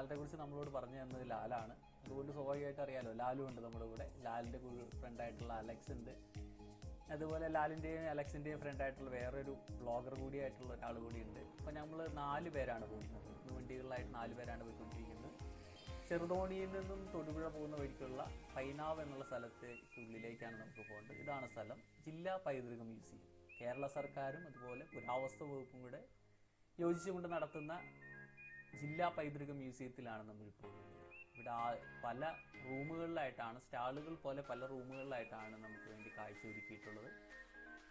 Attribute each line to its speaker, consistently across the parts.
Speaker 1: സ്ഥലത്തെ കുറിച്ച് നമ്മളോട് പറഞ്ഞു തന്നത് ലാലാണ്. അതുകൊണ്ട് സ്വാഭാവികമായിട്ട് അറിയാലോ ലാലും ഉണ്ട് നമ്മുടെ കൂടെ. ഫ്രണ്ട് ആയിട്ടുള്ള അലക്സ് ഉണ്ട്. അതുപോലെ ലാലിന്റെയും അലക്സിന്റെയും ഫ്രണ്ട് ആയിട്ടുള്ള വേറൊരു ബ്ലോഗർ കൂടിയായിട്ടുള്ള ഒരാൾ കൂടി ഉണ്ട്. അപ്പൊ നമ്മൾ നാല് പേരാണ് പോകുന്നത് വണ്ടികളിലായിട്ട് നാല് പേരാണ് പോയിക്കൊണ്ടിരിക്കുന്നത്. ചെറുതോണിയിൽ നിന്നും തൊടുപുഴ പോകുന്ന വഴിക്കുള്ള പൈനാവ് എന്നുള്ള സ്ഥലത്തേക്ക് ഉള്ളിലേക്കാണ് നമുക്ക് പോകേണ്ടത്. ഇതാണ് സ്ഥലം. ജില്ലാ പൈതൃക മ്യൂസിയം. കേരള സർക്കാരും അതുപോലെ പുരാവസ്തു വകുപ്പും കൂടെ യോജിച്ചുകൊണ്ട് നടത്തുന്ന ജില്ലാ പൈതൃക മ്യൂസിയത്തിലാണ് നമ്മൾ ഉള്ളത്. ഇവിടെ പല റൂമുകളിലായിട്ടാണ് സ്റ്റാളുകൾ പോലെ പല റൂമുകളിലായിട്ടാണ് നമുക്ക് വേണ്ടി കാഴ്ച ഒരുക്കിയിട്ടുള്ളത്.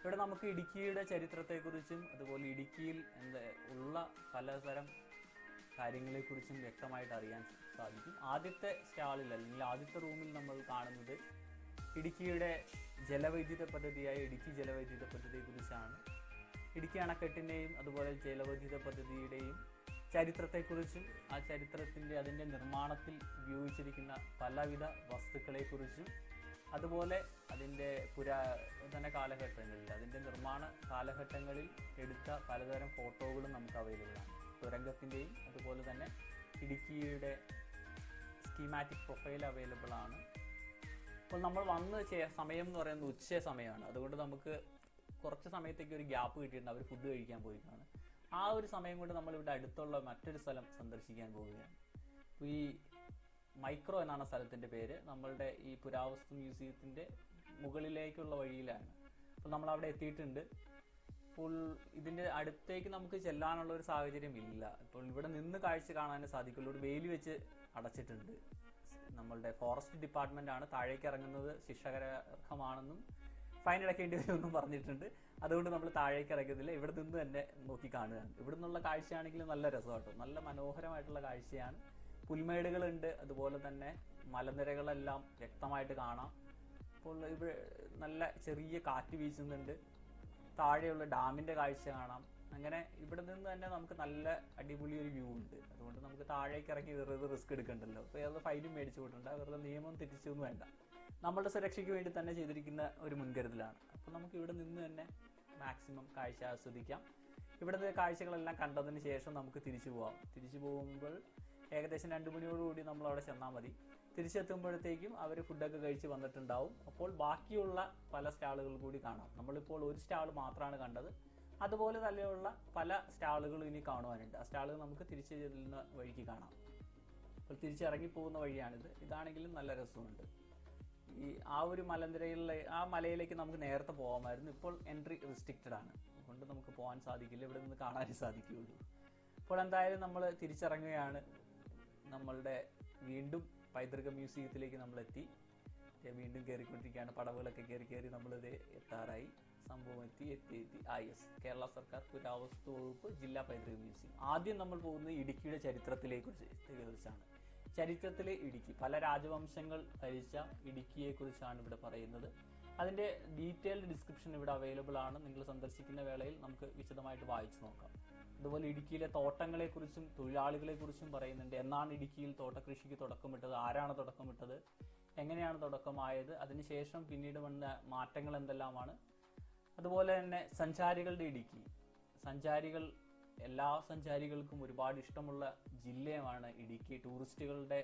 Speaker 1: ഇവിടെ നമുക്ക് ഇടുക്കിയുടെ ചരിത്രത്തെക്കുറിച്ചും അതുപോലെ ഇടുക്കിയിൽ എന്താ ഉള്ള പലതരം കാര്യങ്ങളെക്കുറിച്ചും വ്യക്തമായിട്ട് അറിയാൻ സാധിക്കും. ആദ്യത്തെ സ്റ്റാളിൽ അല്ലെങ്കിൽ ആദ്യത്തെ റൂമിൽ നമ്മൾ കാണുന്നത് ഇടുക്കിയുടെ ജലവൈദ്യുത പദ്ധതിയായ ഇടുക്കി ജലവൈദ്യുത പദ്ധതിയെക്കുറിച്ചാണ്. ഇടുക്കി അണക്കെട്ടിന്റെയും അതുപോലെ ജലവൈദ്യുത പദ്ധതിയുടെയും ചരിത്രത്തെക്കുറിച്ചും ആ ചരിത്രത്തിന്റെ അതിന്റെ നിർമ്മാണത്തിൽ ഉപയോഗിച്ചിരിക്കുന്ന പലവിധ വസ്തുക്കളെക്കുറിച്ചും അതുപോലെ അതിന്റെ പുരാതന കാലഘട്ടങ്ങളിൽ അതിന്റെ നിർമ്മാണ കാലഘട്ടങ്ങളിൽ എടുത്ത പലതരം ഫോട്ടോകളും നമുക്ക് അവൈലബിൾ ആണ് തുരങ്കത്തിന്റെയും അതുപോലെ തന്നെ ഇടുക്കിയുടെ സ്കീമാറ്റിക് പ്രൊഫൈൽ അവൈലബിൾ ആണ് അപ്പോൾ നമ്മൾ വന്ന് ചേ- സമയം എന്ന് പറയുന്നത് ഉച്ച സമയമാണ്. അതുകൊണ്ട് നമുക്ക് കുറച്ച് സമയത്തേക്ക് ഒരു ഗ്യാപ്പ് കിട്ടിയിട്ടുണ്ട്. അവർ ഫുഡ് കഴിക്കാൻ പോയിട്ടാണ്. ആ ഒരു സമയം കൊണ്ട് നമ്മൾ ഇവിടെ അടുത്തുള്ള മറ്റൊരു സ്ഥലം സന്ദർശിക്കാൻ പോവുകയാണ്. അപ്പോൾ ഈ മൈക്രോ എന്നാണ് സ്ഥലത്തിന്റെ പേര്. നമ്മളുടെ ഈ പുരാവസ്തു മ്യൂസിയത്തിന്റെ മുകളിലേക്കുള്ള വഴിയിലാണ്. അപ്പോൾ നമ്മൾ അവിടെ എത്തിയിട്ടുണ്ട്. ഫുൾ ഇതിന്റെ അടുത്തേക്ക് നമുക്ക് ചെല്ലാനുള്ള ഒരു സാഹചര്യം ഇല്ല. ഇപ്പോൾ ഇവിടെ നിന്ന് കാഴ്ച കാണാൻ സാധിക്കുള്ളൂ. ഇവിടെ വേലി വെച്ച് അടച്ചിട്ടുണ്ട്. നമ്മളുടെ ഫോറസ്റ്റ് ഡിപ്പാർട്ട്മെന്റ് ആണ്. താഴേക്ക് ഇറങ്ങുന്നത് ശിക്ഷകരമാണെന്നും ഫൈൻ അടക്കേണ്ടി വരുമെന്നും പറഞ്ഞിട്ടുണ്ട്. അതുകൊണ്ട് നമ്മൾ താഴേക്ക് ഇറങ്ങുന്നില്ല. ഇവിടെ നിന്ന് തന്നെ നോക്കി കാണുകയാണ്. ഇവിടെ നിന്നുള്ള കാഴ്ചയാണെങ്കിലും നല്ല രസമാട്ടോ. നല്ല മനോഹരമായിട്ടുള്ള കാഴ്ചയാണ്. പുൽമേടുകളുണ്ട്. അതുപോലെ തന്നെ മലനിരകളെല്ലാം വ്യക്തമായിട്ട് കാണാം. ഇപ്പോൾ ഇവിടെ നല്ല ചെറിയ കാറ്റ് വീശുന്നുണ്ട്. താഴെയുള്ള ഡാമിന്റെ കാഴ്ച കാണാം. അങ്ങനെ ഇവിടെ നിന്ന് തന്നെ നമുക്ക് നല്ല അടിപൊളി ഒരു വ്യൂ ഉണ്ട്. അതുകൊണ്ട് നമുക്ക് താഴേക്ക് ഇറക്കി വെറുതെ റിസ്ക് എടുക്കണ്ടല്ലോ. അപ്പോൾ ഏത് ഫൈനും മേടിച്ചു കൂട്ടണ്ട വെറുതെ നിയമം തെറ്റിച്ചൊന്നും വേണ്ട. നമ്മളുടെ സുരക്ഷയ്ക്ക് വേണ്ടി തന്നെ ചെയ്തിരിക്കുന്ന ഒരു മുൻകരുതലാണ്. അപ്പോൾ നമുക്ക് ഇവിടെ നിന്ന് തന്നെ മാക്സിമം കാഴ്ച ആസ്വദിക്കാം. ഇവിടുത്തെ കാഴ്ചകളെല്ലാം കണ്ടതിന് ശേഷം നമുക്ക് തിരിച്ചു പോവാം. തിരിച്ചു പോകുമ്പോൾ ഏകദേശം രണ്ട് മണിയോടുകൂടി നമ്മൾ അവിടെ ചെന്നാൽ മതി. തിരിച്ചെത്തുമ്പോഴത്തേക്കും അവർ ഫുഡൊക്കെ കഴിച്ച് വന്നിട്ടുണ്ടാവും. അപ്പോൾ ബാക്കിയുള്ള പല സ്റ്റാളുകൾ കൂടി കാണാം. നമ്മളിപ്പോൾ ഒരു സ്റ്റാൾ മാത്രമാണ് കണ്ടത്. അതുപോലെ തന്നെയുള്ള പല സ്റ്റാളുകളും ഇനി കാണുവാനുണ്ട്. ആ സ്റ്റാളുകൾ നമുക്ക് തിരിച്ചു ചെല്ലുന്ന വഴിക്ക് കാണാം. അപ്പോൾ തിരിച്ചിറങ്ങി പോകുന്ന വഴിയാണിത്. ഇതാണെങ്കിലും നല്ല രസമുണ്ട്. ഈ ആ ഒരു മലനിരയിലെ ആ മലയിലേക്ക് നമുക്ക് നേരത്തെ പോകാമായിരുന്നു. ഇപ്പോൾ എൻട്രി റെസ്ട്രിക്റ്റഡ് ആണ്. അതുകൊണ്ട് നമുക്ക് പോകാൻ സാധിക്കില്ല. ഇവിടെ നിന്ന് കാണാനേ സാധിക്കുകയുള്ളൂ. ഇപ്പോൾ എന്തായാലും നമ്മൾ തിരിച്ചിറങ്ങുകയാണ്. നമ്മളുടെ വീണ്ടും പൈതൃക മ്യൂസിയത്തിലേക്ക് നമ്മൾ എത്തി വീണ്ടും കയറിക്കൊണ്ടിരിക്കുകയാണ്. പടവുകളൊക്കെ കയറി കയറി നമ്മളിത് എത്താറായി. സംഭവം എത്തി എത്തി എത്തി. ആ യെസ് കേരള സർക്കാർ പുരാവസ്തു വകുപ്പ് ജില്ലാ പൈതൃക മ്യൂസിയം. ആദ്യം നമ്മൾ പോകുന്നത് ഇടുക്കിയുടെ ചരിത്രത്തിലേക്ക് കുറിച്ചാണ് ചരിത്രത്തിലെ ഇടുക്കി. പല രാജവംശങ്ങൾ ഭരിച്ച ഇടുക്കിയെ കുറിച്ചാണ് ഇവിടെ പറയുന്നത്. അതിന്റെ ഡീറ്റെയിൽഡ് ഡിസ്ക്രിപ്ഷൻ ഇവിടെ അവൈലബിൾ ആണ്. നിങ്ങൾ സന്ദർശിക്കുന്ന വേളയിൽ നമുക്ക് വിശദമായിട്ട് വായിച്ചു നോക്കാം. അതുപോലെ ഇടുക്കിയിലെ തോട്ടങ്ങളെ കുറിച്ചും തൊഴിലാളികളെ കുറിച്ചും പറയുന്നുണ്ട്. എന്നാണ് ഇടുക്കിയിൽ തോട്ടകൃഷിക്ക് തുടക്കമിട്ടത്? ആരാണ് തുടക്കമിട്ടത്? എങ്ങനെയാണ് തുടക്കമായത്? അതിനുശേഷം പിന്നീട് വന്ന മാറ്റങ്ങൾ എന്തെല്ലാമാണ്? അതുപോലെ തന്നെ സഞ്ചാരികളുടെ ഇടുക്കി. സഞ്ചാരികൾ എല്ലാ സഞ്ചാരികൾക്കും ഒരുപാട് ഇഷ്ടമുള്ള ജില്ലയുമാണ് ഇടുക്കി. ടൂറിസ്റ്റുകളുടെ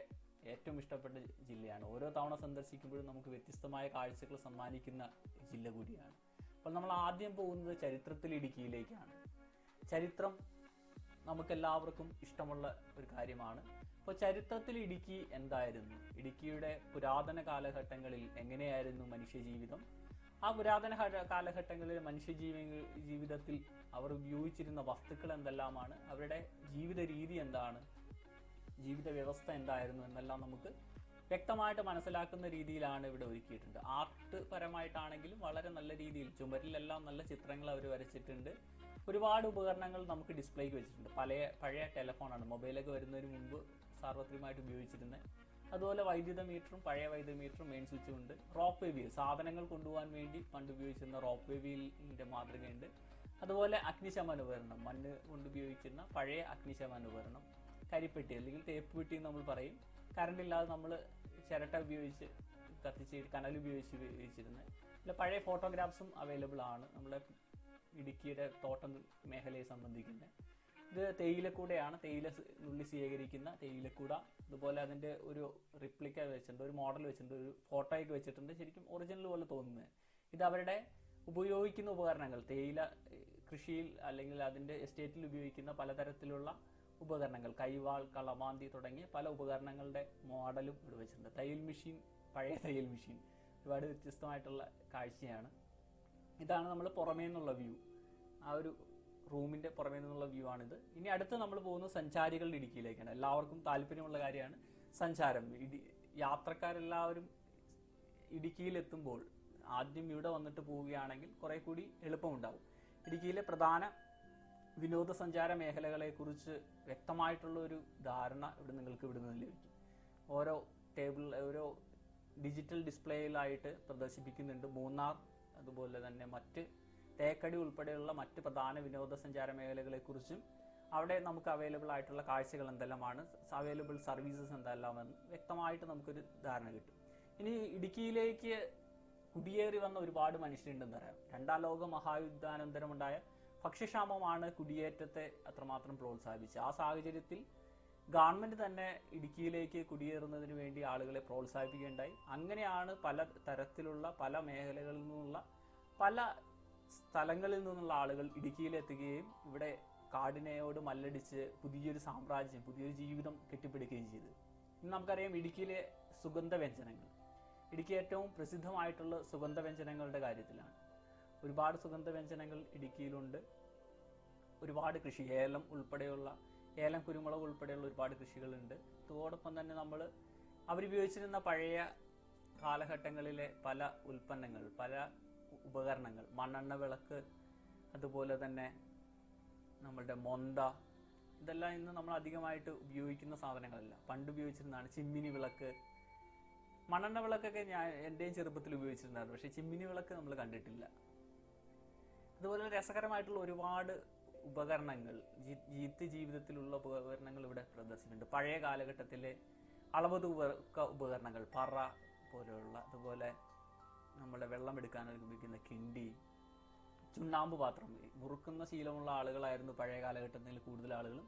Speaker 1: ഏറ്റവും ഇഷ്ടപ്പെട്ട ജില്ലയാണ്. ഓരോ തവണ സന്ദർശിക്കുമ്പോഴും നമുക്ക് വ്യത്യസ്തമായ കാഴ്ചകൾ സമ്മാനിക്കുന്ന ജില്ല കൂടിയാണ്. അപ്പോൾ നമ്മൾ ആദ്യം പോകുന്നത് ചരിത്രത്തിൽ ഇടുക്കിയിലേക്കാണ്. ചരിത്രം നമുക്കെല്ലാവർക്കും ഇഷ്ടമുള്ള ഒരു കാര്യമാണ്. അപ്പോൾ ചരിത്രത്തിൽ ഇടുക്കി എന്തായിരുന്നു? ഇടുക്കിയുടെ പുരാതന കാലഘട്ടങ്ങളിൽ എങ്ങനെയായിരുന്നു മനുഷ്യജീവിതം? ആ പുരാതന കാല- കാലഘട്ടങ്ങളിൽ മനുഷ്യജീവി ജീവിതത്തിൽ അവർ ഉപയോഗിച്ചിരുന്ന വസ്തുക്കൾ എന്തെല്ലാമാണ് അവരുടെ ജീവിത രീതി എന്താണ് ജീവിത വ്യവസ്ഥ എന്തായിരുന്നു എന്നെല്ലാം നമുക്ക് വ്യക്തമായിട്ട് മനസ്സിലാക്കുന്ന രീതിയിലാണ് ഇവിടെ ഒരുക്കിയിട്ടുണ്ട്. ആർട്ട് പരമായിട്ടാണെങ്കിലും വളരെ നല്ല രീതിയിൽ ചുമരിലെല്ലാം നല്ല ചിത്രങ്ങൾ അവർ വരച്ചിട്ടുണ്ട്. ഒരുപാട് ഉപകരണങ്ങൾ നമുക്ക് ഡിസ്പ്ലേക്ക് വെച്ചിട്ടുണ്ട്. പഴയ പഴയ ടെലഫോണാണ്. മൊബൈലൊക്കെ വരുന്നതിന് മുമ്പ് സാർവത്രികമായിട്ട് ഉപയോഗിച്ചിരുന്നത് അതുപോലെ വൈദ്യുത മീറ്ററും പഴയ വൈദ്യുത മീറ്ററും മെയിൻ സ്വിച്ചും ഉണ്ട്. റോപ്പ് വേ വീൽ സാധനങ്ങൾ കൊണ്ടുപോകാൻ വേണ്ടി പണ്ട് ഉപയോഗിച്ചിരുന്ന റോപ്പ് വേ മാതൃകയുണ്ട്. അതുപോലെ അഗ്നിശമന ഉപകരണം മണ്ണ് കൊണ്ട് ഉപയോഗിച്ചിരുന്ന പഴയ അഗ്നിശമന ഉപകരണം കരിപ്പെട്ടി അല്ലെങ്കിൽ തേപ്പ് പെട്ടി നമ്മൾ പറയും. കറണ്ട് ഇല്ലാതെ നമ്മൾ ചിരട്ട ഉപയോഗിച്ച് കത്തിച്ച് കനൽ ഉപയോഗിച്ച് ഉപയോഗിച്ചിരുന്നത്. അല്ല പഴയ ഫോട്ടോഗ്രാഫ്സും അവൈലബിൾ ആണ്. നമ്മുടെ ഇടുക്കിയുടെ തോട്ടം മേഖലയെ സംബന്ധിക്കുന്നത് ഇത് തേയിലക്കൂടയാണ്. തേയില നുള്ളി സ്വീകരിക്കുന്ന തേയിലക്കൂട. അതുപോലെ അതിന്റെ ഒരു റിപ്ലിക്ക വെച്ചിട്ടുണ്ട് ഒരു മോഡൽ വെച്ചിട്ടുണ്ട് ഒരു ഫോട്ടോയൊക്കെ വെച്ചിട്ടുണ്ട് ശരിക്കും ഒറിജിനൽ പോലെ തോന്നുന്നത് ഇത് അവരുടെ ഉപയോഗിക്കുന്ന ഉപകരണങ്ങൾ തേയില കൃഷിയിൽ അല്ലെങ്കിൽ അതിന്റെ എസ്റ്റേറ്റിൽ ഉപയോഗിക്കുന്ന പലതരത്തിലുള്ള ഉപകരണങ്ങൾ കൈവാൾ കളമാന്തി തുടങ്ങിയ പല ഉപകരണങ്ങളുടെ മോഡലും ഇവിടെ വെച്ചിട്ടുണ്ട്. തയ്യൽ മെഷീൻ പഴയ തയ്യൽ മെഷീൻ ഒരുപാട് വ്യത്യസ്തമായിട്ടുള്ള കാഴ്ചയാണ്. ഇതാണ് നമ്മൾ പുറമേ നിന്നുള്ള വ്യൂ ആ ഒരു റൂമിന്റെ പുറമേ നിന്നുള്ള വ്യൂ ആണിത്. ഇനി അടുത്ത് നമ്മൾ പോകുന്നത് സഞ്ചാരികളുടെ ഇടുക്കിയിലേക്കാണ്. എല്ലാവർക്കും താല്പര്യമുള്ള കാര്യമാണ് സഞ്ചാരം. ഇടി യാത്രക്കാരെല്ലാവരും ഇടുക്കിയിലെത്തുമ്പോൾ ആദ്യം ഇവിടെ വന്നിട്ട് പോവുകയാണെങ്കിൽ കുറെ കൂടി എളുപ്പമുണ്ടാവും. ഇടുക്കിയിലെ പ്രധാന വിനോദസഞ്ചാര മേഖലകളെക്കുറിച്ച് വ്യക്തമായിട്ടുള്ള ഒരു ധാരണ ഇവിടെ നിങ്ങൾക്ക് ഇവിടെ നിന്ന് ലഭിക്കും. ഓരോ ടേബിൾ ഓരോ ഡിജിറ്റൽ ഡിസ്പ്ലേയിലായിട്ട് പ്രദർശിപ്പിക്കുന്നുണ്ട് മൂന്നാർ അതുപോലെ തന്നെ മറ്റ് തേക്കടി ഉൾപ്പെടെയുള്ള മറ്റ് പ്രധാന വിനോദസഞ്ചാര മേഖലകളെക്കുറിച്ചും അവിടെ നമുക്ക് അവൈലബിൾ ആയിട്ടുള്ള കാഴ്ചകൾ എന്തെല്ലാമാണ് അവൈലബിൾ സർവീസസ് എന്തെല്ലാമെന്ന് വ്യക്തമായിട്ട് നമുക്കൊരു ധാരണ കിട്ടും. ഇനി ഇടുക്കിയിലേക്ക് കുടിയേറി വന്ന ഒരുപാട് മനുഷ്യരുണ്ടെന്ന് പറയാം. രണ്ടാം ലോക മഹായുദ്ധാനന്തരമുണ്ടായ ഭക്ഷ്യക്ഷാമമാണ് കുടിയേറ്റത്തെ അത്രമാത്രം പ്രോത്സാഹിപ്പിച്ചത്. ആ സാഹചര്യത്തിൽ ഗവൺമെന്റ് തന്നെ ഇടുക്കിയിലേക്ക് കുടിയേറുന്നതിന് വേണ്ടി ആളുകളെ പ്രോത്സാഹിപ്പിക്കുകയുണ്ടായി. അങ്ങനെയാണ് പല തരത്തിലുള്ള പല മേഖലകളിൽ നിന്നുള്ള പല സ്ഥലങ്ങളിൽ നിന്നുള്ള ആളുകൾ ഇടുക്കിയിലെത്തുകയും ഇവിടെ കാടിനെയോട് മല്ലടിച്ച് പുതിയൊരു സാമ്രാജ്യം പുതിയൊരു ജീവിതം കെട്ടിപ്പിടിക്കുകയും ചെയ്തു. ഇന്ന് നമുക്കറിയാം ഇടുക്കിയിലെ സുഗന്ധ വ്യഞ്ജനങ്ങൾ ഇടുക്കി ഏറ്റവും പ്രസിദ്ധമായിട്ടുള്ള സുഗന്ധ വ്യഞ്ജനങ്ങളുടെ കാര്യത്തിലാണ്. ഒരുപാട് സുഗന്ധ വ്യഞ്ജനങ്ങൾ ഇടുക്കിയിലുണ്ട്. ഒരുപാട് കൃഷി ഏലം ഉൾപ്പെടെയുള്ള ഏലം കുരുമുളക് ഉൾപ്പെടെയുള്ള ഒരുപാട് കൃഷികളുണ്ട്. അതോടൊപ്പം തന്നെ നമ്മൾ അവരുപയോഗിച്ചിരുന്ന പഴയ കാലഘട്ടങ്ങളിലെ പല ഉൽപ്പന്നങ്ങൾ പല ഉപകരണങ്ങൾ. മണ്ണെണ്ണ വിളക്ക് അതുപോലെ തന്നെ നമ്മളുടെ മൊന്ത ഇതെല്ലാം ഇന്ന് നമ്മൾ അധികമായിട്ട് ഉപയോഗിക്കുന്ന സാധനങ്ങളല്ല. പണ്ട് ഉപയോഗിച്ചിരുന്നതാണ് ചിമ്മിനി വിളക്ക്. മണ്ണെണ്ണ വിളക്കൊക്കെ ഞാൻ എന്റെയും ചെറുപ്പത്തിൽ ഉപയോഗിച്ചിട്ടുണ്ടായിരുന്നു. പക്ഷേ ചിമ്മിനി വിളക്ക് നമ്മൾ കണ്ടിട്ടില്ല. അതുപോലെ രസകരമായിട്ടുള്ള ഒരുപാട് ഉപകരണങ്ങൾ ജീത്ത് ജീവിതത്തിലുള്ള ഉപകരണങ്ങൾ ഇവിടെ പ്രദർശിപ്പിക്കുന്നുണ്ട് പഴയ കാലഘട്ടത്തിലെ അളവ് തൂക്ക ഉപകരണങ്ങൾ പറ പോലെയുള്ള അതുപോലെ നമ്മുടെ വെള്ളം എടുക്കാനായി ഉപയോഗിക്കുന്ന കിണ്ടി ചുണ്ണാമ്പ് പാത്രം. മുറുക്കുന്ന ശീലമുള്ള ആളുകളായിരുന്നു പഴയ കാലഘട്ടത്തിൽ കൂടുതൽ ആളുകളും.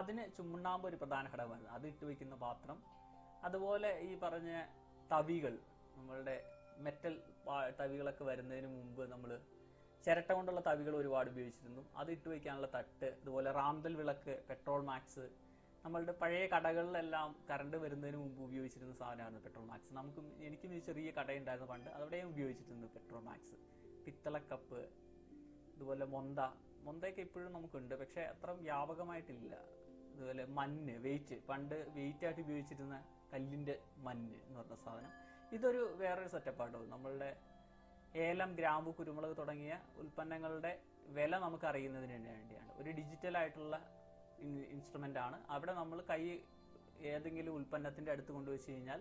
Speaker 1: അതിന് ചുണ്ണാമ്പ് ഒരു പ്രധാന ഘടകമായിരുന്നു. അത് ഇട്ട് വയ്ക്കുന്ന പാത്രം. അതുപോലെ ഈ പറഞ്ഞ തവികൾ നമ്മളുടെ മെറ്റൽ തവികളൊക്കെ വരുന്നതിന് മുമ്പ് നമ്മൾ ചിരട്ട കൊണ്ടുള്ള തവികൾ ഒരുപാട് ഉപയോഗിച്ചിരുന്നു. അത് ഇട്ട് വയ്ക്കാനുള്ള തട്ട് അതുപോലെ റാന്തൽ വിളക്ക് പെട്രോൾ മാക്സ് നമ്മളുടെ പഴയ കടകളിലെല്ലാം കറണ്ട് വരുന്നതിന് മുമ്പ് ഉപയോഗിച്ചിരുന്ന സാധനമാണ് പെട്രോൾ മാക്സ്. നമുക്കും എനിക്കും ചെറിയ കടയുണ്ടായിരുന്നു പണ്ട്. അവിടെയും ഉപയോഗിച്ചിട്ടുണ്ട് പെട്രോൾ മാക്സ്. പിത്തളക്കപ്പ് അതുപോലെ മൊന്ത. മൊന്തയൊക്കെ ഇപ്പോഴും നമുക്കുണ്ട്. പക്ഷേ അത്ര വ്യാപകമായിട്ടില്ല. അതുപോലെ മഞ്ഞ് വെയിറ്റ് പണ്ട് വെയിറ്റ് ആയിട്ട് ഉപയോഗിച്ചിരുന്ന കല്ലിന്റെ മഞ്ഞ് എന്ന് പറഞ്ഞ സാധനം. ഇതൊരു വേറൊരു സെറ്റപ്പാട്ടോ. നമ്മളുടെ ഏലം ഗ്രാമ്പു കുരുമുളക് തുടങ്ങിയ ഉൽപ്പന്നങ്ങളുടെ വില നമുക്ക് അറിയുന്നതിന് വേണ്ടിയാണ്. ഒരു ഡിജിറ്റൽ ഇൻസ്ട്രുമെന്റ് ആണ് അവിടെ നമ്മൾ കൈ ഏതെങ്കിലും ഉൽപ്പന്നത്തിന്റെ അടുത്ത് കൊണ്ടുവച്ച് കഴിഞ്ഞാൽ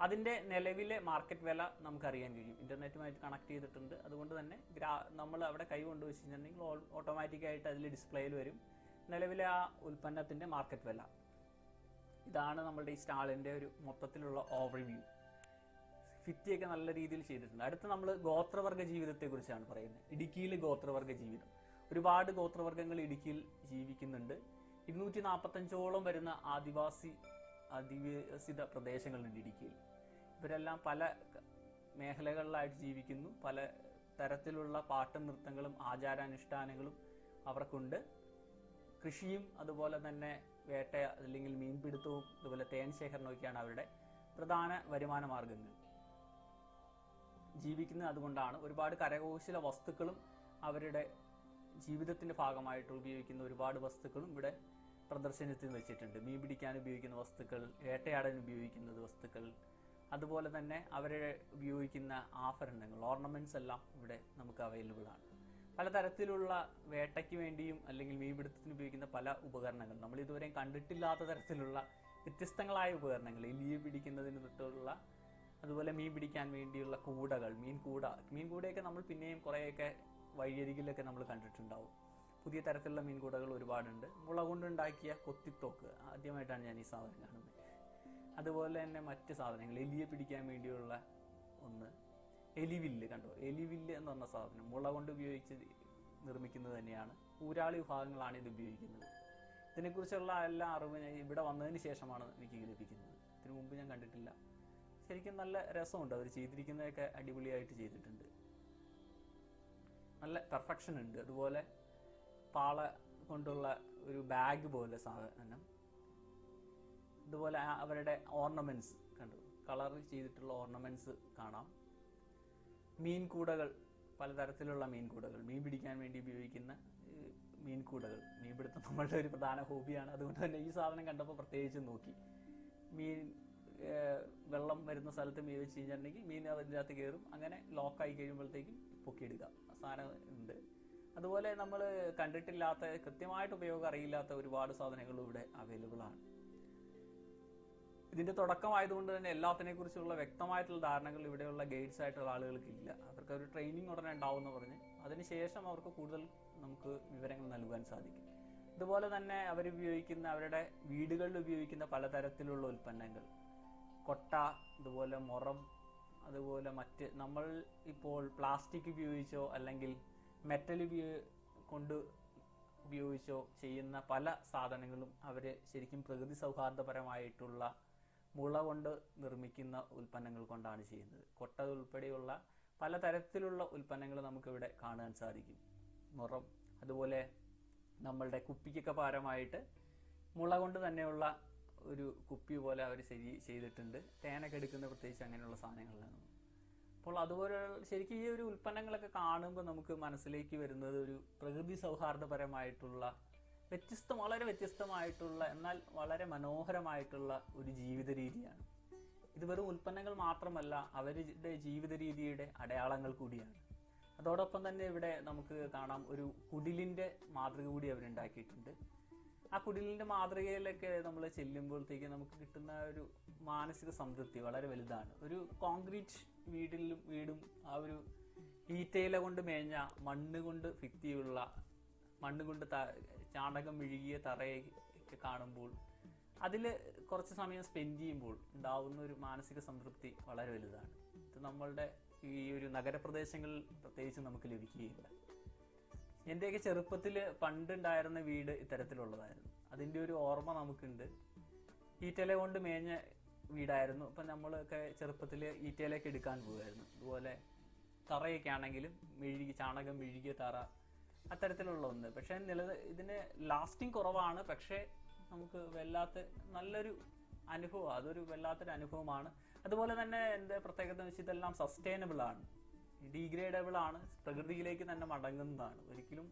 Speaker 1: അതിന്റെ നിലവിലെ മാർക്കറ്റ് വില നമുക്ക് അറിയാൻ കഴിയും. ഇന്റർനെറ്റുമായിട്ട് കണക്ട് ചെയ്തിട്ടുണ്ട്. അതുകൊണ്ട് തന്നെ ഗ്രാ നമ്മൾ അവിടെ കൈ കൊണ്ടുവച്ച് കഴിഞ്ഞിട്ടുണ്ടെങ്കിൽ ഓട്ടോമാറ്റിക് ആയിട്ട് അതിൽ ഡിസ്പ്ലേയിൽ വരും. നിലവിലെ ആ ഉൽപ്പന്നത്തിന്റെ മാർക്കറ്റ് വില. ഇതാണ് നമ്മളുടെ ഈ സ്റ്റാളിന്റെ ഒരു മൊത്തത്തിലുള്ള ഓവർവ്യൂ. ഫിറ്റിയൊക്കെ നല്ല രീതിയിൽ ചെയ്തിട്ടുണ്ട്. അടുത്ത് നമ്മൾ ഗോത്രവർഗ ജീവിതത്തെ കുറിച്ചാണ് പറയുന്നത്. ഇടുക്കിയിലെ ഗോത്രവർഗ ജീവിതം. ഒരുപാട് ഗോത്രവർഗങ്ങൾ ഇടുക്കിയിൽ ജീവിക്കുന്നുണ്ട്. ഇരുന്നൂറ്റി നാൽപ്പത്തഞ്ചോളം വരുന്ന ആദിവാസി അധിവസിത പ്രദേശങ്ങളുണ്ട് ഇടുക്കിയിൽ. ഇവരെല്ലാം പല മേഖലകളിലായിട്ട് ജീവിക്കുന്നു. പല തരത്തിലുള്ള പാട്ടും നൃത്തങ്ങളും ആചാരാനുഷ്ഠാനങ്ങളും അവർക്കുണ്ട്. കൃഷിയും അതുപോലെ തന്നെ വേട്ട അല്ലെങ്കിൽ മീൻപിടുത്തവും അതുപോലെ തേൻ ശേഖരണമൊക്കെയാണ് അവരുടെ പ്രധാന വരുമാന മാർഗങ്ങൾ ജീവിക്കുന്നത് അതുകൊണ്ടാണ് ഒരുപാട് കരകൗശല വസ്തുക്കളും അവരുടെ ജീവിതത്തിന്റെ ഭാഗമായിട്ട് ഉപയോഗിക്കുന്ന ഒരുപാട് വസ്തുക്കളും ഇവിടെ പ്രദർശനത്തിൽ വെച്ചിട്ടുണ്ട്. മീൻ പിടിക്കാൻ ഉപയോഗിക്കുന്ന വസ്തുക്കൾ വേട്ടയാടാൻ ഉപയോഗിക്കുന്ന വസ്തുക്കൾ അതുപോലെ തന്നെ അവരെ ഉപയോഗിക്കുന്ന ആഭരണങ്ങൾ ഓർണമെന്റ്സ് എല്ലാം ഇവിടെ നമുക്ക് അവൈലബിൾ ആണ്. പലതരത്തിലുള്ള വേട്ടയ്ക്ക് വേണ്ടിയും അല്ലെങ്കിൽ മീൻപിടുത്തത്തിന് ഉപയോഗിക്കുന്ന പല ഉപകരണങ്ങൾ നമ്മൾ ഇതുവരെയും കണ്ടിട്ടില്ലാത്ത തരത്തിലുള്ള വ്യത്യസ്തങ്ങളായ ഉപകരണങ്ങൾ ഈ മീൻ പിടിക്കുന്നതിന് തൊട്ടുള്ള അതുപോലെ മീൻ പിടിക്കാൻ വേണ്ടിയുള്ള കൂടകൾ മീൻ കൂട മീൻ കൂടയൊക്കെ നമ്മൾ പിന്നെയും കുറേയൊക്കെ വഴിയരികിലൊക്കെ നമ്മൾ കണ്ടിട്ടുണ്ടാവും. പുതിയ തരത്തിലുള്ള മീൻകൂടകൾ ഒരുപാടുണ്ട്. മുള കൊണ്ടുണ്ടാക്കിയ കൊത്തിത്തോക്ക് ആദ്യമായിട്ടാണ് ഞാൻ ഈ സാധനം കാണുന്നത്. അതുപോലെ തന്നെ മറ്റ് സാധനങ്ങൾ. എലിയെ പിടിക്കാൻ വേണ്ടിയുള്ള ഒന്ന്. എലിവില്ല് കണ്ടോ? എലിവില്ല് എന്ന് പറഞ്ഞ സാധനം മുള കൊണ്ട് ഉപയോഗിച്ച് നിർമ്മിക്കുന്നത് തന്നെയാണ്. ഊരാളി വിഭാഗങ്ങളാണ് ഇത് ഉപയോഗിക്കുന്നത്. ഇതിനെക്കുറിച്ചുള്ള എല്ലാ അറിവും ഇവിടെ വന്നതിന് ശേഷമാണ് എനിക്ക് ലഭിക്കുന്നത്. ഇതിനു മുമ്പ് ഞാൻ കണ്ടിട്ടില്ല. ശരിക്കും നല്ല രസമുണ്ട്. അവർ ചെയ്തിരിക്കുന്നതൊക്കെ അടിപൊളിയായിട്ട് ചെയ്തിട്ടുണ്ട്. നല്ല പെർഫെക്ഷൻ ഉണ്ട്. അതുപോലെ പാള കൊണ്ടുള്ള ഒരു ബാഗ് പോലെ സാധനം. ഇതുപോലെ അവരുടെ ഓർണമെന്റ്സ് കണ്ടു. കളർ ചെയ്തിട്ടുള്ള ഓർണമെന്റ്സ് കാണാം. മീൻകൂടകൾ പലതരത്തിലുള്ള മീൻകൂടകൾ മീൻ പിടിക്കാൻ വേണ്ടി ഉപയോഗിക്കുന്ന മീൻകൂടകൾ. മീൻപിടുത്തം നമ്മളുടെ ഒരു പ്രധാന ഹോബിയാണ്. അതുകൊണ്ട് തന്നെ ഈ സാധനം കണ്ടപ്പോൾ പ്രത്യേകിച്ച് നോക്കി. മീൻ വെള്ളം വരുന്ന സ്ഥലത്ത് മീൻ വെച്ച് കഴിഞ്ഞിട്ടുണ്ടെങ്കിൽ മീൻ അതിന്റെ അകത്ത് കയറും. അങ്ങനെ ലോക്കായി കഴിയുമ്പോഴത്തേക്കും പൊക്കിയെടുക്കാം. സാധനം ഉണ്ട്. അതുപോലെ നമ്മൾ കണ്ടിട്ടില്ലാത്ത കൃത്യമായിട്ട് ഉപയോഗം അറിയില്ലാത്ത ഒരുപാട് സാധനങ്ങളും ഇവിടെ അവൈലബിൾ ആണ്. ഇതിന്റെ തുടക്കമായതുകൊണ്ട് തന്നെ എല്ലാത്തിനെ കുറിച്ചുള്ള വ്യക്തമായിട്ടുള്ള ധാരണകൾ ഇവിടെയുള്ള ഗൈഡ്സ് ആയിട്ടുള്ള ആളുകൾക്ക് ഇല്ല. അവർക്ക് ഒരു ട്രെയിനിങ് ഉടനെ ഉണ്ടാവും എന്ന് പറഞ്ഞ് അതിനുശേഷം അവർക്ക് കൂടുതൽ നമുക്ക് വിവരങ്ങൾ നൽകാൻ സാധിക്കും. ഇതുപോലെ തന്നെ അവർ ഉപയോഗിക്കുന്ന അവരുടെ വീടുകളിൽ ഉപയോഗിക്കുന്ന പലതരത്തിലുള്ള ഉൽപ്പന്നങ്ങൾ. കൊട്ട അതുപോലെ മുറം അതുപോലെ മറ്റ് നമ്മൾ ഇപ്പോൾ പ്ലാസ്റ്റിക് ഉപയോഗിച്ചോ അല്ലെങ്കിൽ മെറ്റൽ കൊണ്ട് ഉപയോഗിച്ചോ ചെയ്യുന്ന പല സാധനങ്ങളും അവർ ശരിക്കും പ്രകൃതി സൗഹാർദ്ദപരമായിട്ടുള്ള മുള കൊണ്ട് നിർമ്മിക്കുന്ന ഉൽപ്പന്നങ്ങൾ കൊണ്ടാണ് ചെയ്യുന്നത്. കൊട്ട ഉൾപ്പെടെയുള്ള പലതരത്തിലുള്ള ഉൽപ്പന്നങ്ങൾ നമുക്കിവിടെ കാണാൻ സാധിക്കും. മുറം അതുപോലെ നമ്മളുടെ കുപ്പിക്കൊക്കെ പാരമായിട്ട് മുള കൊണ്ട് തന്നെയുള്ള ഒരു കുപ്പി പോലെ അവർ ചെയ്തിട്ടുണ്ട്. തേനൊക്കെ എടുക്കുന്ന പ്രത്യേകിച്ച് അങ്ങനെയുള്ള സാധനങ്ങളിലാണ് അപ്പോൾ അതുപോലെ ശരിക്കും ഈ ഒരു ഉൽപ്പന്നങ്ങളൊക്കെ കാണുമ്പോൾ നമുക്ക് മനസ്സിലേക്ക് വരുന്നത് ഒരു പ്രകൃതി സൗഹാർദ്ദപരമായിട്ടുള്ള വ്യത്യസ്ത വളരെ വ്യത്യസ്തമായിട്ടുള്ള എന്നാൽ വളരെ മനോഹരമായിട്ടുള്ള ഒരു ജീവിത രീതിയാണ്. ഇത് വെറും ഉൽപ്പന്നങ്ങൾ മാത്രമല്ല അവരുടെ ജീവിത രീതിയുടെ അടയാളങ്ങൾ കൂടിയാണ്. അതോടൊപ്പം തന്നെ ഇവിടെ നമുക്ക് കാണാം ഒരു കുടിലിന്റെ മാതൃക കൂടി അവരുണ്ടാക്കിയിട്ടുണ്ട്. ആ കുടിലിന്റെ മാതൃകയിലൊക്കെ നമ്മൾ ചെല്ലുമ്പോഴത്തേക്ക് നമുക്ക് കിട്ടുന്ന ഒരു മാനസിക സംതൃപ്തി വളരെ വലുതാണ്. ഒരു കോൺക്രീറ്റ് വീടിലും വീടും ആ ഒരു ഈറ്റയില കൊണ്ട് മേഞ്ഞ മണ്ണ് കൊണ്ട് ഭിത്തിയുള്ള മണ്ണ് കൊണ്ട് ചാണകം മെഴുകിയ തറയൊക്കെ കാണുമ്പോൾ അതിൽ കുറച്ച് സമയം സ്പെൻഡ് ചെയ്യുമ്പോൾ ഉണ്ടാവുന്ന ഒരു മാനസിക സംതൃപ്തി വളരെ വലുതാണ്. ഇത് നമ്മളുടെ ഈ ഒരു നഗരപ്രദേശങ്ങളിൽ പ്രത്യേകിച്ച് നമുക്ക് ലഭിക്കുകയില്ല. എന്റെയൊക്കെ ചെറുപ്പത്തിൽ പണ്ടുണ്ടായിരുന്ന വീട് ഇത്തരത്തിലുള്ളതായിരുന്നു. അതിന്റെ ഒരു ഓർമ്മ നമുക്കുണ്ട്. ഈറ്റല കൊണ്ട് മേഞ്ഞ വീടായിരുന്നു. ഇപ്പം നമ്മളൊക്കെ ചെറുപ്പത്തിൽ ഈറ്റയിലേക്ക് എടുക്കാൻ പോകുമായിരുന്നു അതുപോലെ തറയൊക്കെ ആണെങ്കിലും മെഴുകി ചാണകം മെഴുകിയ തറ അത്തരത്തിലുള്ള ഒന്ന്. പക്ഷേ നില ഇതിന് ലാസ്റ്റിംഗ് കുറവാണ്. പക്ഷേ നമുക്ക് വല്ലാത്ത നല്ലൊരു അനുഭവം അതൊരു വല്ലാത്തൊരു അനുഭവമാണ്. അതുപോലെ തന്നെ എന്റെ പ്രത്യേകത വെച്ചാൽ ഇതെല്ലാം സസ്റ്റൈനബിൾ ആണ്. ഡീഗ്രേഡബിൾ ആണ് പ്രകൃതിയിലേക്ക് തന്നെ മടങ്ങുന്നതാണ്. ഒരിക്കലും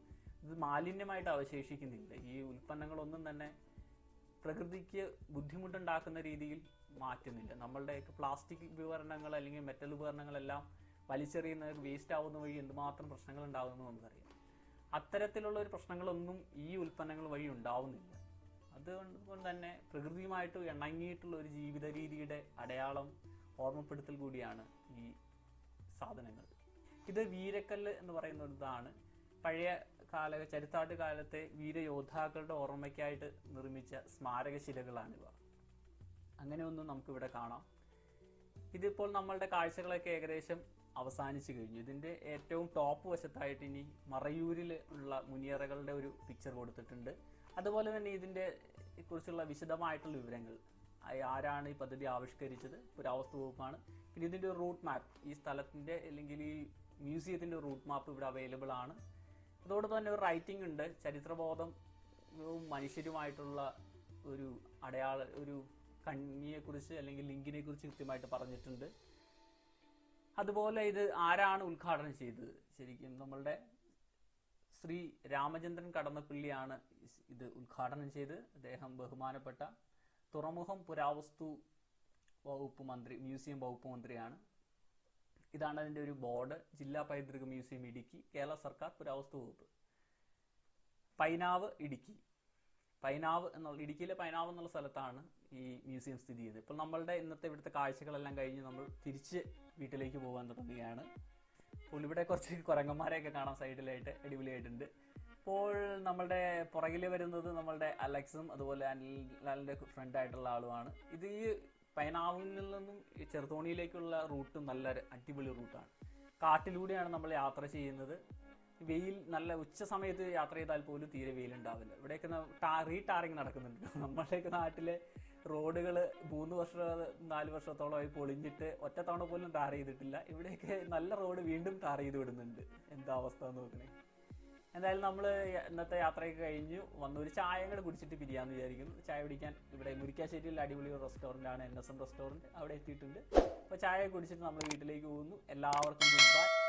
Speaker 1: ഇത് മാലിന്യമായിട്ട് അവശേഷിക്കുന്നില്ല. ഈ ഉൽപ്പന്നങ്ങളൊന്നും തന്നെ പ്രകൃതിക്ക് ബുദ്ധിമുട്ടുണ്ടാക്കുന്ന രീതിയിൽ മാറ്റുന്നില്ല. നമ്മളുടെയൊക്കെ പ്ലാസ്റ്റിക് ഉപകരണങ്ങൾ അല്ലെങ്കിൽ മെറ്റൽ ഉപകരണങ്ങളെല്ലാം വലിച്ചെറിയുന്ന വേസ്റ്റ് ആവുന്ന വഴി എന്തുമാത്രം പ്രശ്നങ്ങൾ ഉണ്ടാകുന്നു നമുക്കറിയാം. അത്തരത്തിലുള്ള ഒരു പ്രശ്നങ്ങളൊന്നും ഈ ഉൽപ്പന്നങ്ങൾ വഴി ഉണ്ടാവുന്നില്ല. അതുകൊണ്ട് തന്നെ പ്രകൃതിയുമായിട്ട് ഇണങ്ങിയിട്ടുള്ള ഒരു ജീവിത രീതിയുടെ അടയാളം ഓർമ്മപ്പെടുത്തൽ കൂടിയാണ് ഈ സാധനങ്ങൾ. ഇത് വീരക്കല്ല് എന്ന് പറയുന്ന ഒരിതാണ് പഴയ കാല ചരിത്താട്ട് കാലത്തെ വീരയോദ്ധാക്കളുടെ ഓർമ്മയ്ക്കായിട്ട് നിർമ്മിച്ച സ്മാരകശിലകളാണിവ അങ്ങനെ ഒന്നും നമുക്കിവിടെ കാണാം. ഇതിപ്പോൾ നമ്മളുടെ കാഴ്ചകളൊക്കെ ഏകദേശം അവസാനിച്ചു കഴിഞ്ഞു. ഇതിന്റെ ഏറ്റവും ടോപ്പ് വശത്തായിട്ട് ഇനി മറയൂരിൽ ഉള്ള മുനിയറകളുടെ ഒരു പിക്ചർ കൊടുത്തിട്ടുണ്ട്. അതുപോലെ തന്നെ ഇതിന്റെ കുറിച്ചുള്ള വിശദമായിട്ടുള്ള വിവരങ്ങൾ. ആരാണ് ഈ പദ്ധതി ആവിഷ്കരിച്ചത്? പുരാവസ്തു വകുപ്പാണ് പിന്നെ ഇതിന്റെ ഒരു റൂട്ട് മാപ്പ് ഈ സ്ഥലത്തിന്റെ അല്ലെങ്കിൽ ഈ മ്യൂസിയത്തിന്റെ റൂട്ട് മാപ്പ് ഇവിടെ അവൈലബിൾ ആണ്. അതോടൊപ്പം തന്നെ ഒരു റൈറ്റിംഗ് ഉണ്ട്. ചരിത്രബോധം മനുഷ്യരുമായിട്ടുള്ള ഒരു അടയാള ഒരു കണ്ണിയെ കുറിച്ച് അല്ലെങ്കിൽ ലിങ്കിനെ കുറിച്ച് കൃത്യമായിട്ട് പറഞ്ഞിട്ടുണ്ട്. അതുപോലെ ഇത് ആരാണ് ഉദ്ഘാടനം ചെയ്തത്? ശരിക്കും നമ്മളുടെ ശ്രീ രാമചന്ദ്രൻ കടന്നപ്പള്ളിയാണ് ഇത് ഉദ്ഘാടനം ചെയ്ത് അദ്ദേഹം ബഹുമാനപ്പെട്ട തുറമുഖം പുരാവസ്തു വകുപ്പ് മന്ത്രി മ്യൂസിയം വകുപ്പ് മന്ത്രിയാണ്. ഇതാണ് അതിന്റെ ഒരു ബോർഡ്. ജില്ലാ പൈതൃക മ്യൂസിയം ഇടുക്കി കേരള സർക്കാർ പുരാവസ്തു വകുപ്പ്. പൈനാവ് ഇടുക്കി. പൈനാവ് എന്നുള്ള ഇടുക്കിയിലെ പൈനാവ് എന്നുള്ള സ്ഥലത്താണ് ഈ മ്യൂസിയം സ്ഥിതി ചെയ്യുന്നത്. ഇപ്പോൾ നമ്മളുടെ ഇന്നത്തെ ഇവിടുത്തെ കാഴ്ചകളെല്ലാം കഴിഞ്ഞ് നമ്മൾ തിരിച്ച് വീട്ടിലേക്ക് പോകാൻ തുടങ്ങുകയാണ്. അപ്പോൾ ഇവിടെ കുറച്ച് കുരങ്ങന്മാരെയൊക്കെ കാണാൻ സൈഡിലായിട്ട് അടിപൊളിയായിട്ടുണ്ട്. ഇപ്പോൾ നമ്മളുടെ പുറകിൽ വരുന്നത് നമ്മളുടെ അലക്സും അതുപോലെ അനിലിന്റെ ഫ്രണ്ട് ആയിട്ടുള്ള ആളുമാണ്. ഇത് ഈ പൈനാവിൽ നിന്നും ചെറുതോണിയിലേക്കുള്ള റൂട്ട് നല്ല അടിപൊളി റൂട്ടാണ്. കാട്ടിലൂടെയാണ് നമ്മൾ യാത്ര ചെയ്യുന്നത്. വെയിൽ നല്ല ഉച്ച സമയത്ത് യാത്ര ചെയ്താൽ പോലും തീരെ വെയിലുണ്ടാവില്ല. ഇവിടെയൊക്കെ റീ ടാറിങ് നടക്കുന്നുണ്ട്. നമ്മുടെയൊക്കെ നാട്ടിലെ റോഡുകൾ മൂന്ന് വർഷം നാല് വർഷത്തോളമായി പൊളിഞ്ഞിട്ട് ഒറ്റത്തവണ പോലും ടാർ ചെയ്തിട്ടില്ല. ഇവിടെയൊക്കെ നല്ല റോഡ് വീണ്ടും ടാർ ചെയ്ത് വിടുന്നുണ്ട്. എന്താ അവസ്ഥ എന്ന് നോക്കണേ. എന്തായാലും നമ്മൾ ഇന്നത്തെ യാത്രയൊക്കെ കഴിഞ്ഞു. വന്ന് ഒരു ചായ കൂടെ കുടിച്ചിട്ട് പിരിയാന്ന് വിചാരിക്കുന്നു. ചായ കുടിക്കാൻ ഇവിടെ മുരിക്കാശ്ശേരിയിൽ അടിപൊളി ഒരു റെസ്റ്റോറന്റ് ആണ് എൻ എസ് എം റെസ്റ്റോറന്റ് അവിടെ എത്തിയിട്ടുണ്ട്. അപ്പോൾ ചായ കുടിച്ചിട്ട് നമ്മൾ വീട്ടിലേക്ക് പോകുന്നു. എല്ലാവർക്കും ഗുഡ് ബൈ